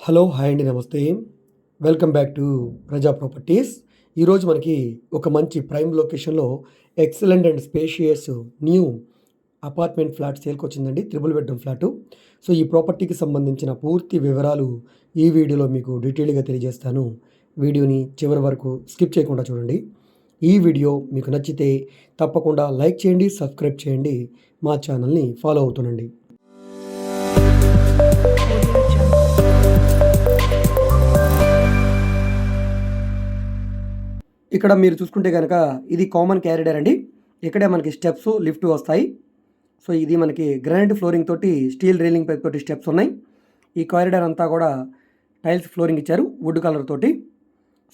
Hello hi అండి namaste. Welcome back to Praja properties. ఈరోజు మనకి ఒక మంచి ప్రైమ్ లొకేషన్లో excellent and spacious new apartment flat సేల్కి వచ్చిందండి త్రిబుల్ బెడ్రూమ్ ఫ్లాటు. సో ఈ ప్రాపర్టీకి సంబంధించిన పూర్తి వివరాలు ఈ వీడియోలో మీకు డీటెయిల్గా తెలియజేస్తాను. వీడియోని చివరి వరకు స్కిప్ చేయకుండా చూడండి. ఈ వీడియో మీకు నచ్చితే తప్పకుండా లైక్ చేయండి సబ్స్క్రైబ్ చేయండి మా ఛానల్ని ఫాలో అవుతుండండి. ఇక్కడ మీరు చూసుకుంటే కనుక ఇది కామన్ క్యారిడర్ అండి. ఇక్కడే మనకి స్టెప్స్ లిఫ్ట్ వస్తాయి. సో ఇది మనకి గ్రానైట్ ఫ్లోరింగ్ తోటి స్టీల్ రైలింగ్ పైప్ తోటి స్టెప్స్ ఉన్నాయి. ఈ కారిడార్ అంతా కూడా టైల్స్ ఫ్లోరింగ్ ఇచ్చారు వుడ్ కలర్ తోటి.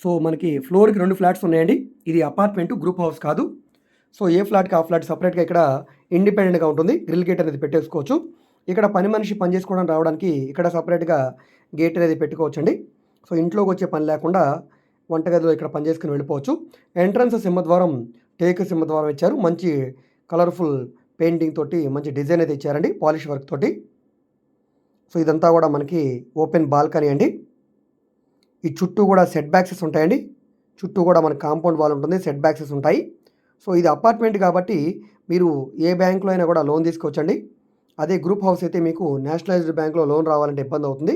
సో మనకి ఫ్లోర్కి రెండు ఫ్లాట్స్ ఉన్నాయండి. ఇది అపార్ట్మెంట్ గ్రూప్ హౌస్ కాదు. సో ఏ ఫ్లాట్కి ఆ ఫ్లాట్ సపరేట్గా ఇక్కడ ఇండిపెండెంట్గా ఉంటుంది. గ్రిల్ గేట్ అనేది పెట్టేసుకోవచ్చు. ఇక్కడ పని మనిషి పని చేసుకోవడానికి రావడానికి ఇక్కడ సపరేట్గా గేట్ అనేది పెట్టుకోవచ్చండి. సో ఇంట్లోకి వచ్చే పని లేకుండా వంటగదిలో ఇక్కడ పనిచేసుకుని వెళ్ళిపోవచ్చు. ఎంట్రన్స్ సింహద్వారం టేక్ సింహద్వారం ఇచ్చారు. మంచి కలర్ఫుల్ పెయింటింగ్ తోటి మంచి డిజైన్ అయితే ఇచ్చారండి పాలిష్ వర్క్ తోటి. సో ఇదంతా కూడా మనకి ఓపెన్ బాల్కనీ అండి. ఈ చుట్టూ కూడా సెట్ బ్యాక్సెస్ ఉంటాయండి. చుట్టూ కూడా మనకి కాంపౌండ్ వాల్ ఉంటుంది సెట్ బ్యాక్సెస్ ఉంటాయి. సో ఇది అపార్ట్మెంట్ కాబట్టి మీరు ఏ బ్యాంకులో అయినా కూడా లోన్ తీసుకోవచ్చండి. అదే గ్రూప్ హౌస్ అయితే మీకు నేషనలైజ్డ్ బ్యాంక్లో లోన్ రావాలంటే ఇబ్బంది అవుతుంది.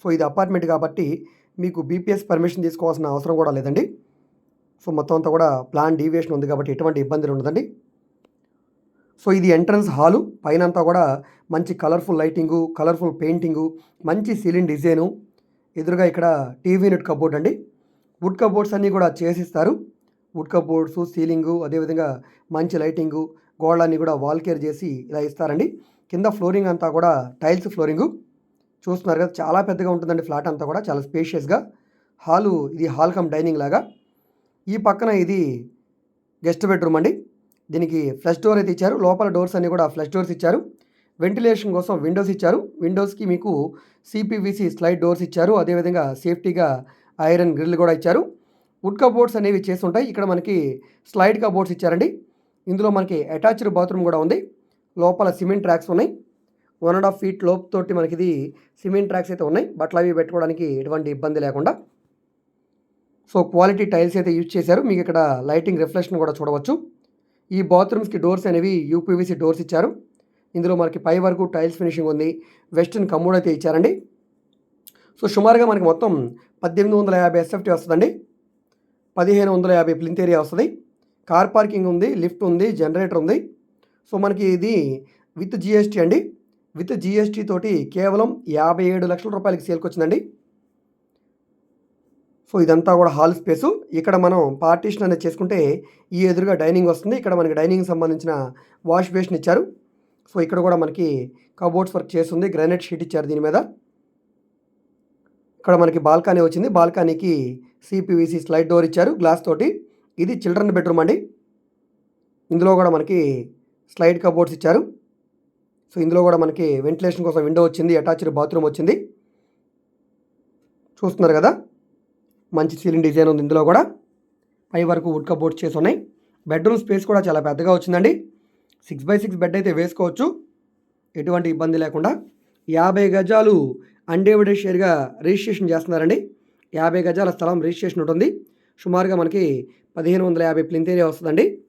సో ఇది అపార్ట్మెంట్ కాబట్టి మీకు బీపీఎస్ పర్మిషన్ తీసుకోవాల్సిన అవసరం కూడా లేదండి. సో మొత్తం అంతా కూడా ప్లాన్ డీవియేషన్ ఉంది కాబట్టి ఎటువంటి ఇబ్బందులు ఉండదండి. సో ఇది ఎంట్రన్స్ హాలు పైన అంతా కూడా మంచి కలర్ఫుల్ లైటింగు కలర్ఫుల్ పెయింటింగు మంచి సీలింగ్ డిజైను ఎదురుగా ఇక్కడ టీవీ నెట్ కబోర్డ్ అండి. వుడ్ కబోర్డ్స్ అన్నీ కూడా చేసిస్తారు. వుడ్ కబోర్డ్స్ సీలింగు అదేవిధంగా మంచి లైటింగు గోడలన్నీ కూడా వాల్ కేర్ చేసి ఇలా ఇస్తారండి. కింద ఫ్లోరింగ్ అంతా కూడా టైల్స్ ఫ్లోరింగు చూస్తున్నారు కదా చాలా పెద్దగా ఉంటుందండి ఫ్లాట్ అంతా కూడా చాలా స్పేషియస్గా హాలు ఇది హాల్ కమ్ డైనింగ్ లాగా. ఈ పక్కన ఇది గెస్ట్ బెడ్రూమ్ అండి. దీనికి ఫ్లష్ డోర్ అయితే ఇచ్చారు. లోపల డోర్స్ అన్నీ కూడా ఫ్లష్ డోర్స్ ఇచ్చారు. వెంటిలేషన్ కోసం విండోస్ ఇచ్చారు. విండోస్కి మీకు సిపివిసి స్లైడ్ డోర్స్ ఇచ్చారు. అదేవిధంగా సేఫ్టీగా ఐరన్ గ్రిల్ కూడా ఇచ్చారు. వుడ్ కబోర్డ్స్ అనేవి చేసి ఉంటాయి. ఇక్కడ మనకి స్లైడ్ కబోర్డ్స్ ఇచ్చారండి. ఇందులో మనకి అటాచ్డ్ బాత్రూమ్ కూడా ఉంది. లోపల సిమెంట్ ట్రాక్స్ ఉన్నాయి. వన్ అండ్ హాఫ్ ఫీట్ లోపు తోటి మనకి ఇది సిమెంట్ ట్రాక్స్ అయితే ఉన్నాయి. బట్టలు అవి పెట్టుకోవడానికి ఎటువంటి ఇబ్బంది లేకుండా. సో క్వాలిటీ టైల్స్ అయితే యూజ్ చేశారు. మీకు ఇక్కడ లైటింగ్ రిఫ్లెక్షన్ కూడా చూడవచ్చు. ఈ బాత్రూమ్స్కి డోర్స్ అనేవి యూపీవీసీ డోర్స్ ఇచ్చారు. ఇందులో మనకి పై వరకు టైల్స్ ఫినిషింగ్ ఉంది. వెస్ట్రన్ కమోడ్ అయితే ఇచ్చారండి. సో సుమారుగా మనకి మొత్తం పద్దెనిమిది వందల యాభై ఎస్ఎఫ్టీ వస్తుందండి. పదిహేను వందల యాభై ప్లింత్ ఏరియా వస్తుంది. కార్ పార్కింగ్ ఉంది లిఫ్ట్ ఉంది జనరేటర్ ఉంది. సో మనకి ఇది విత్ జిఎస్టీ అండి. విత్ జిఎస్టీ తోటి కేవలం యాభై ఏడు లక్షల రూపాయలకి సేల్కి వచ్చిందండి. సో ఇదంతా కూడా హాల్ స్పేసు. ఇక్కడ మనం పార్టీషన్ అనేది చేసుకుంటే ఈ ఎదురుగా డైనింగ్ వస్తుంది. ఇక్కడ మనకి డైనింగ్ సంబంధించిన వాష్ బేసిన్ ఇచ్చారు. సో ఇక్కడ కూడా మనకి కబోర్డ్స్ వర్క్ చేస్తుంది. గ్రానైట్ షీట్ ఇచ్చారు దీని మీద. ఇక్కడ మనకి బాల్కనీ వచ్చింది. బాల్కనీకి సిపివిసి స్లైడ్ డోర్ ఇచ్చారు. గ్లాస్ తోటి. ఇది చిల్డ్రన్ బెడ్రూమ్ అండి. ఇందులో కూడా మనకి స్లైడ్ కబోర్డ్స్ ఇచ్చారు. సో ఇందులో కూడా మనకి వెంటిలేషన్ కోసం విండో వచ్చింది అటాచ్డ్ బాత్రూమ్ వచ్చింది. చూస్తున్నారు కదా? మంచి సీలింగ్ డిజైన్ ఉంది ఇందులో కూడా. పై వరకు వుడ్ కబోర్డ్స్ చేసి ఉన్నాయి. బెడ్రూమ్ స్పేస్ కూడా చాలా పెద్దగా వచ్చిందండి. సిక్స్ బై సిక్స్ బెడ్ అయితే వేసుకోవచ్చు. ఎటువంటి ఇబ్బంది లేకుండా. యాభై గజాలు అన్డేవిడెడ్ షేర్గా రిజిస్ట్రేషన్ చేస్తున్నారండి. యాభై గజాల స్థలం రిజిస్ట్రేషన్ ఉంటుంది. సుమారుగా మనకి పదిహేను వందల యాభై ప్లింత్ ఏరియా వస్తుందండి.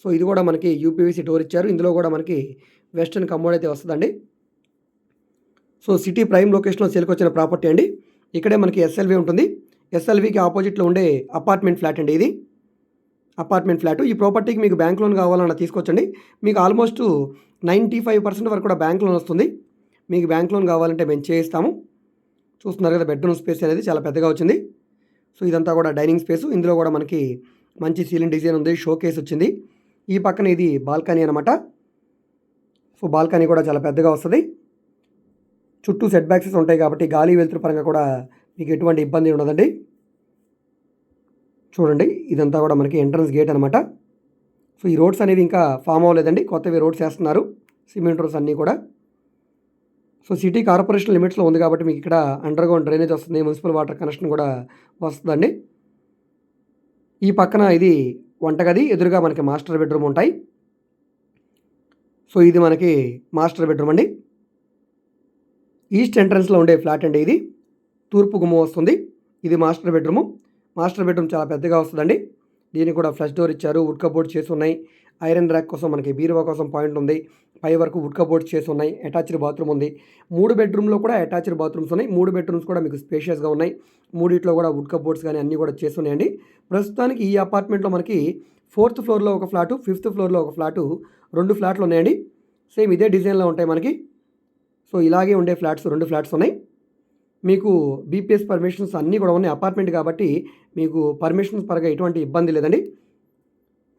సో ఇది కూడా మనకి యూపీవీసీ డోర్ ఇచ్చారు. ఇందులో కూడా మనకి వెస్టర్న్ కమోడ్ అయితే వస్తుందండి. సో సిటీ ప్రైమ్ లొకేషన్లో సేల్కి వచ్చిన ప్రాపర్టీ అండి. ఇక్కడే మనకి ఎస్ఎల్వి ఉంటుంది. ఎస్ఎల్వికి ఆపోజిట్లో ఉండే అపార్ట్మెంట్ ఫ్లాట్ అండి ఇది. Apartment flat. ఈ ప్రాపర్టీకి మీకు బ్యాంక్ లోన్ కావాలన్నా తీసుకోవచ్చండి మీకు ఆల్మోస్ట్ నైంటీ ఫైవ్ పర్సెంట్ వరకు కూడా బ్యాంక్ లోన్ వస్తుంది. మీకు బ్యాంక్ లోన్ కావాలంటే మేము చేయిస్తాము. చూస్తున్నారు కదా బెడ్రూమ్ స్పేస్ అనేది చాలా పెద్దగా వచ్చింది. సో ఇదంతా కూడా డైనింగ్ స్పేస్. ఇందులో కూడా మనకి మంచి సీలింగ్ డిజైన్ ఉంది. షో కేస్ వచ్చింది. ఈ పక్కన ఇది బాల్కనీ అనమాట సో బాల్కనీ కూడా చాలా పెద్దగా వస్తుంది. చుట్టూ సెట్ బ్యాక్సెస్ ఉంటాయి కాబట్టి గాలి వెలుతురు పరంగా కూడా మీకు ఎటువంటి ఇబ్బంది ఉండదండి. చూడండి ఇదంతా కూడా మనకి ఎంట్రన్స్ గేట్ అనమాట సో ఈ రోడ్స్ అనేవి ఇంకా ఫామ్ అవ్వలేదండి. కొత్తవి రోడ్స్ వేస్తున్నారు. సిమెంట్ రోడ్స్ అన్నీ కూడా. సో సిటీ కార్పొరేషన్ లిమిట్స్లో ఉంది కాబట్టి మీకు ఇక్కడ అండర్ గ్రౌండ్ డ్రైనేజ్ వస్తుంది మున్సిపల్ వాటర్ కనెక్షన్ కూడా వస్తుందండి. ఈ పక్కన ఇది వంటగది ఎదురుగా మనకి మాస్టర్ బెడ్రూమ్ ఉంటాయి. సో ఇది మనకి మాస్టర్ బెడ్రూమ్ అండి. ఈస్ట్ ఎంట్రన్స్లో ఉండే ఫ్లాట్ అండి ఇది. తూర్పు గుమ్మం వస్తుంది. ఇది మాస్టర్ బెడ్రూము. మాస్టర్ బెడ్రూమ్ చాలా పెద్దగా వస్తుందండి. దీనికి కూడా ఫ్లష్ డోర్ ఇచ్చారు. వుడ్ కబోర్డ్ చేసి ఉన్నాయి. ఐరన్ ర్యాక్ కోసం మనకి బీరువా కోసం పాయింట్ ఉంది. పై వరకు వుడ్ కబోర్డ్స్ చేసి ఉన్నాయి. అటాచ్డ్ బాత్రూమ్ ఉంది. మూడు బెడ్రూమ్లో కూడా అటాచ్డ్ బాత్రూమ్స్ ఉన్నాయి. మూడు బెడ్రూమ్స్ కూడా మీకు స్పేషియస్గా ఉన్నాయి. మూడిట్లో కూడా వుడ్ కబోర్డ్స్ కానీ అన్నీ కూడా చేసి ఉన్నాయండి. ప్రస్తుతానికి ఈ అపార్ట్మెంట్లో మనకి ఫోర్త్ ఫ్లోర్లో ఒక ఫ్లాటు ఫిఫ్త్ ఫ్లోర్లో ఒక ఫ్లాటు రెండు ఫ్లాట్లు ఉన్నాయండి. సేమ్ ఇదే డిజైన్లో ఉంటాయి మనకి. సో ఇలాగే ఉండే ఫ్లాట్స్ రెండు ఫ్లాట్స్ ఉన్నాయి. మీకు బీపీఎస్ పర్మిషన్స్ అన్నీ కూడా ఉన్నాయి. అపార్ట్మెంట్ కాబట్టి మీకు పర్మిషన్స్ పరంగా ఎటువంటి ఇబ్బంది లేదండి.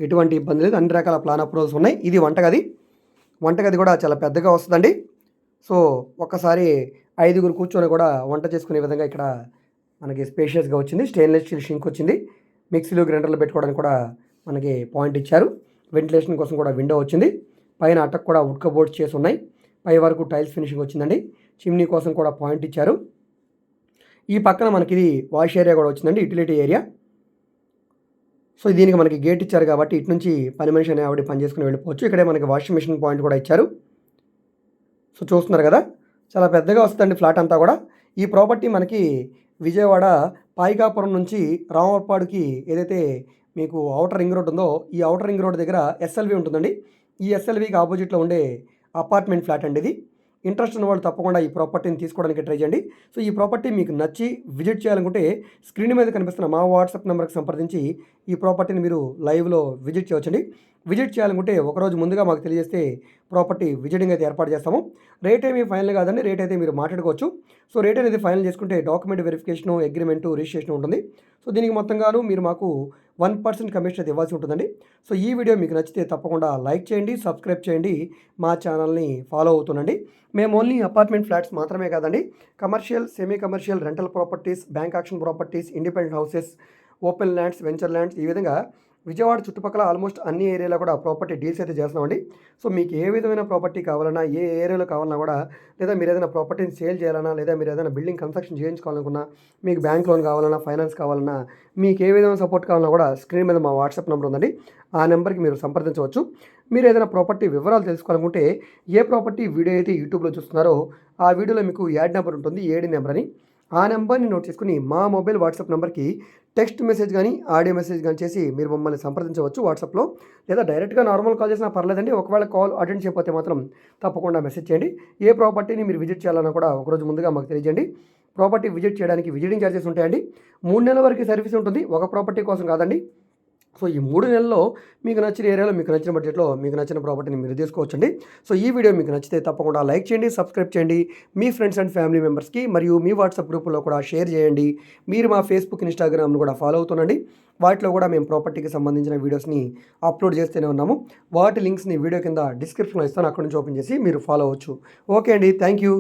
ఎటువంటి ఇబ్బంది లేదు. అన్ని రకాల ప్లాన్ అప్రూవల్స్ ఉన్నాయి. ఇది వంటగది. వంటగది కూడా చాలా పెద్దగా వస్తుందండి. సో ఒక్కసారి ఐదుగురు కూర్చొని కూడా వంట చేసుకునే విధంగా ఇక్కడ మనకి స్పేషియస్గా వచ్చింది. స్టెయిన్లెస్ స్టీల్ షింక్ వచ్చింది. మిక్సీలు గ్రైండర్లు పెట్టుకోవడానికి కూడా మనకి పాయింట్ ఇచ్చారు. వెంటిలేషన్ కోసం కూడా విండో వచ్చింది. పైన అటక్ కూడా ఉడ్క బోర్డ్స్ చేసి ఉన్నాయి. పై వరకు టైల్స్ ఫినిషింగ్ వచ్చిందండి. చిమ్నీ కోసం కూడా పాయింట్ ఇచ్చారు. ఈ పక్కన మనకి ఇది వాష్ ఏరియా కూడా వచ్చిందండి. యూటిలిటీ ఏరియా సో దీనికి మనకి గేట్ ఇచ్చారు కాబట్టి ఇటు నుంచి పని మనిషి అనే ఆవిడ పని చేసుకుని వెళ్ళిపోవచ్చు. ఇక్కడే మనకి వాషింగ్ మిషన్ పాయింట్ కూడా ఇచ్చారు. సో చూస్తున్నారు కదా చాలా పెద్దగా వస్తుందండి ఫ్లాట్ అంతా కూడా. ఈ ప్రాపర్టీ మనకి విజయవాడ పాయికాపురం నుంచి రామవరపాడుకి ఏదైతే మీకు అవుటర్ రింగ్ రోడ్ ఉందో ఈ అవుటర్ రింగ్ రోడ్ దగ్గర ఎస్ఎల్వి ఉంటుందండి. ఈ ఎస్ఎల్వికి ఆపోజిట్లో ఉండే అపార్ట్మెంట్ ఫ్లాట్ అండి ఇది. ఇంట్రెస్ట్ ఉన్న వాళ్ళు తప్పకుండా ఈ ప్రాపర్టీని తీసుకోవడానికి ట్రై చేయండి. సో ఈ ప్రాపర్టీ మీకు నచ్చి విజిట్ చేయాలనుకుంటే స్క్రీన్ మీద కనిపిస్తున్న మా వాట్సాప్ నెంబర్కి సంప్రదించి ఈ ప్రాపర్టీని మీరు లైవ్లో విజిట్ చేయవచ్చండి. విజిట్ చేయాలనుకుంటే ఒకరోజు ముందుగా మాకు తెలియజేస్తే ప్రాపర్టీ విజిటింగ్ అయితే ఏర్పాటు చేస్తాము. రేట్ ఏమీ ఫైనల్ కాదండి. రేట్ అయితే మీరు మాట్లాడుకోవచ్చు. సో రేట్ అనేది ఫైనల్ చేసుకుంటే డాక్యుమెంట్ వెరిఫికేషన్ అగ్రిమెంటు రిజిస్ట్రేషన్ ఉంటుంది. సో దీనికి మొత్తంగాను మీరు మాకు వన్ పర్సెంట్ కమిషన్ అయితే ఇవ్వాల్సి ఉంటుందండి. సో ఈ వీడియో మీకు నచ్చితే తప్పకుండా లైక్ చేయండి సబ్స్క్రైబ్ చేయండి మా ఛానల్ని ఫాలో అవుతుండండి. మేము ఓన్లీ అపార్ట్మెంట్ ఫ్లాట్స్ మాత్రమే కాదండి. Commercial semi commercial rental properties bank auction properties independent houses open lands venture lands ఈ విధంగా విజయవాడ చుట్టుపక్కల ఆల్మోస్ట్ అన్ని ఏరియాలో కూడా ప్రాపర్టీ డీల్స్ అయితే చేస్తున్నామండి. సో మీకు ఏ విధమైన ప్రాపర్టీ కావాలన్నా ఏ ఏరియాలో కావాలన్నా కూడా లేదా మీరు ఏదైనా ప్రాపర్టీని సేల్ చేయాలన్నా లేదా మీరు ఏదైనా బిల్డింగ్ కన్స్ట్రక్షన్ చేయించుకోవాలనుకున్నా మీకు బ్యాంక్ లోన్ కావాలన్నా ఫైనాన్స్ కావాలన్నా మీకు ఏ విధమైన సపోర్ట్ కావాలన్నా కూడా స్క్రీన్ మీద మా వాట్సాప్ నెంబర్ ఉందండి. ఆ నెంబర్కి మీరు సంప్రదించవచ్చు. మీరు ఏదైనా ప్రాపర్టీ వివరాలు తెలుసుకోవాలనుకుంటే ఏ ప్రాపర్టీ వీడియో అయితే యూట్యూబ్లో చూస్తున్నారో ఆ వీడియోలో మీకు యాడ్ నెంబర్ ఉంటుంది ఏడి నెంబర్ అని. ఆ నెంబర్ని నోట్ చేసుకుని మా మొబైల్ వాట్సాప్ నెంబర్కి టెక్స్ట్ మెసేజ్ కానీ ఆడియో మెసేజ్ కానీ చేసి మీరు మమ్మల్ని సంప్రదించవచ్చు వాట్సాప్లో. లేదా డైరెక్ట్గా నార్మల్ కాల్ చేసినా పర్లేదండి. ఒకవేళ కాల్ అటెండ్ చేయకపోతే మాత్రం తప్పకుండా మెసేజ్ చేయండి. ఏ ప్రాపర్టీని మీరు విజిట్ చేయాలన్నా కూడా ఒకరోజు ముందుగా మాకు తెలియజేయండి. ప్రాపర్టీ విజిట్ చేయడానికి విజిటింగ్ ఛార్జెస్ ఉంటాయండి. మూడు నెలల వరకు సర్వీస్ ఉంటుంది. ఒక ప్రాపర్టీ కోసం కాదండి. సో ఈ మూడు నెలల్లో మీకు నచ్చిన ఏరియాలో మీకు నచ్చిన బడ్జెట్లో మీకు నచ్చిన ప్రాపర్టీని మీరు తీసుకోవచ్చండి. సో ఈ వీడియో మీకు నచ్చితే తప్పకుండా లైక్ చేయండి సబ్స్క్రైబ్ చేయండి. మీ ఫ్రెండ్స్ అండ్ ఫ్యామిలీ మెంబర్స్కి మరియు మీ వాట్సాప్ గ్రూప్లో కూడా షేర్ చేయండి. మీరు మా ఫేస్బుక్ ఇన్స్టాగ్రామ్ను కూడా ఫాలో అవుతుండండి. వాటిలో కూడా మేము ప్రాపర్టీకి సంబంధించిన వీడియోస్ని అప్లోడ్ చేస్తూనే ఉన్నాము. వాటి లింక్స్ని వీడియో కింద డిస్క్రిప్షన్లో ఇస్తాను. అక్కడ నుంచి ఓపెన్ చేసి మీరు ఫాలో అవ్వచ్చు. ఓకే అండి. Thank you